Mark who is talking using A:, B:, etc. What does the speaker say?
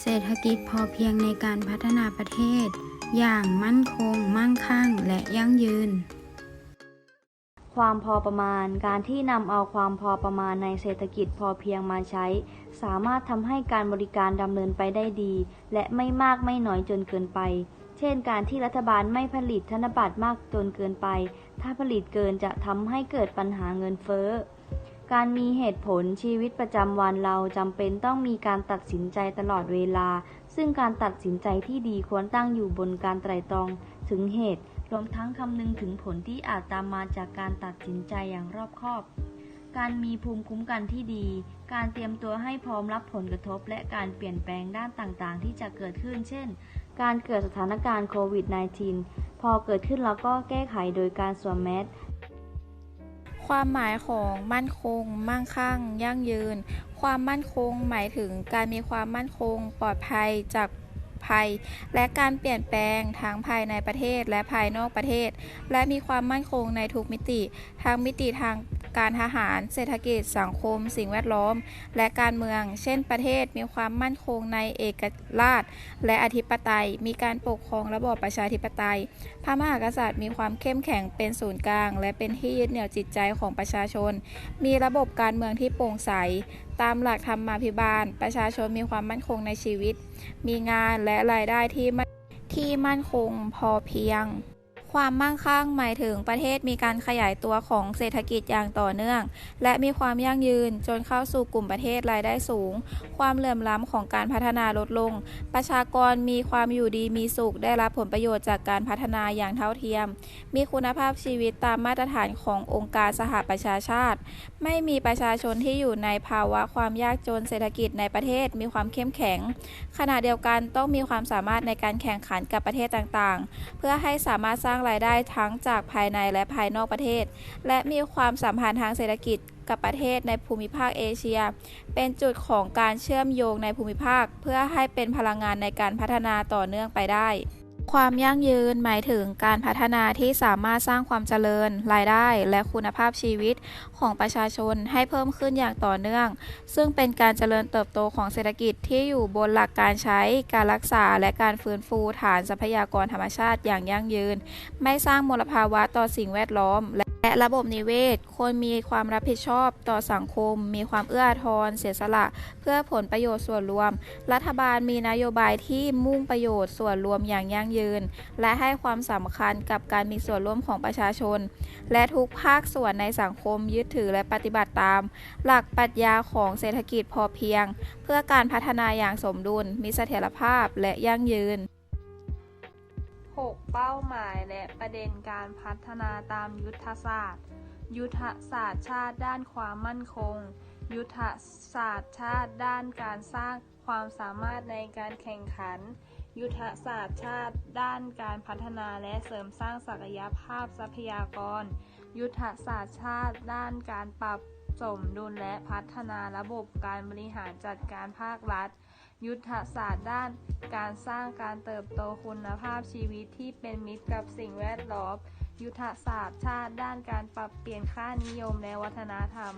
A: เศรษฐกิจพอเพียงในการพัฒนาประเทศ อย่างมั่นคง มั่งคั่ง และยั่งยืน
B: ความพอประมาณ การที่นำเอาความพอประมาณในเศรษฐกิจพอเพียงมาใช้ สามารถทำให้การบริการดำเนินไปได้ดี และไม่มากไม่น้อยจนเกินไป เช่น การที่รัฐบาลไม่ผลิตธนบัตรมากจนเกินไป ถ้าผลิตเกินจะทำให้เกิดปัญหาเงินเฟ้อ การมีเหตุผลชีวิตประจำวันเราจำเป็นต้องมีการตัดสินใจตลอดเวลา ซึ่งการตัดสินใจที่ดีควรตั้งอยู่บนการไตร่ตรองถึงเหตุ รวมทั้งคำนึงถึงผลที่อาจตามมาจากการตัดสินใจอย่างรอบคอบ การมีภูมิคุ้มกันที่ดี การเตรียมตัวให้พร้อมรับผลกระทบ และการเปลี่ยนแปลงด้านต่างๆ ที่จะเกิดขึ้น เช่น การเกิดสถานการณ์โควิด -19 พอเกิดขึ้นแล้วก็แก้ไขโดยการสวมแมส
C: ความหมายของมั่นคง มั่งคั่ง ยั่งยืน ความมั่นคงหมายถึงการมีความมั่นคง ปลอดภัยจากภัย และการเปลี่ยนแปลงทั้งภายในประเทศและภายนอกประเทศ และมีความมั่นคงในทุกมิติ ทั้งมิติทาง การทหาร เศรษฐกิจ สังคม สิ่งแวดล้อม และการเมือง เช่น ประเทศมีความมั่นคงในเอกราช และอธิปไตย มีการปกครองระบอบประชาธิปไตย พระมหากษัตริย์มีความเข้มแข็งเป็นศูนย์กลาง และเป็นที่ยึดเหนี่ยวจิตใจของประชาชน มีระบบการเมืองที่โปร่งใส ตามหลักธรรมาภิบาล ประชาชนมีความมั่นคงในชีวิต มีงานและรายได้ที่ที่มั่นคงพอเพียง ความมั่งคั่งหมายถึงประเทศมีการขยายตัวของเศรษฐกิจอย่างต่อเนื่อง และมีความยั่งยืนจนเข้าสู่กลุ่มประเทศรายได้สูง ความเหลื่อมล้ำของการพัฒนาลดลง ประชากรมีความอยู่ดีมีสุขได้รับผลประโยชน์จากการพัฒนาอย่างเท่าเทียม มีคุณภาพชีวิตตามมาตรฐานขององค์การสหประชาชาติ ไม่มีประชาชนที่อยู่ในภาวะความยากจนเศรษฐกิจในประเทศมีความเข้มแข็ง ขณะเดียวกันต้องมีความสามารถในการแข่งขันกับประเทศต่างๆ เพื่อให้สามารถสร้างรายได้ทั้งจากภายในและภายนอกประเทศ และมีความสัมพันธ์ทางเศรษฐกิจกับประเทศในภูมิภาคเอเชีย เป็นจุดของการเชื่อมโยงในภูมิภาค เพื่อให้เป็นพลังงานในการพัฒนาต่อเนื่องไปได้ ความยั่งยืนหมายถึงการพัฒนาที่สามารถสร้างความเจริญ รายได้ และคุณภาพชีวิตของประชาชนให้เพิ่มขึ้นอย่างต่อเนื่อง ซึ่งเป็นการเจริญเติบโตของเศรษฐกิจที่อยู่บนหลักการใช้การรักษาและการฟื้นฟูฐานทรัพยากรธรรมชาติอย่างยั่งยืน ไม่สร้างมลภาวะต่อสิ่งแวดล้อมและ และระบบนิเวศควรมีความรับผิดชอบต่อสังคม มีความเอื้ออาทรเสียสละ เพื่อผลประโยชน์ส่วนรวม รัฐบาลมีนโยบายที่มุ่งประโยชน์ส่วนรวมอย่างยั่งยืน และให้ความสำคัญกับการมีส่วนร่วมของประชาชน และทุกภาคส่วนในสังคมยึดถือและปฏิบัติตาม หลักปรัชญาของเศรษฐกิจพอเพียง เพื่อการพัฒนาอย่างสมดุล มีเสถียรภาพและยั่งยืน
D: 6 เป้าหมายและประเด็นการพัฒนาตามยุทธศาสตร์ ยุทธศาสตร์ชาติด้านความมั่นคง ยุทธศาสตร์ชาติด้านการสร้างความสามารถในการแข่งขัน ยุทธศาสตร์ชาติด้านการพัฒนาและเสริมสร้างศักยภาพทรัพยากร ยุทธศาสตร์ชาติด้านการปรับสมดุลและพัฒนาระบบการบริหารจัดการภาครัฐ ยุทธศาสตร์ด้าน การสร้างการเติบโตคุณภาพชีวิตที่เป็นมิตรกับสิ่งแวดล้อม ยุทธศาสตร์ชาติด้านการปรับเปลี่ยนค่านิยมและวัฒนธรรม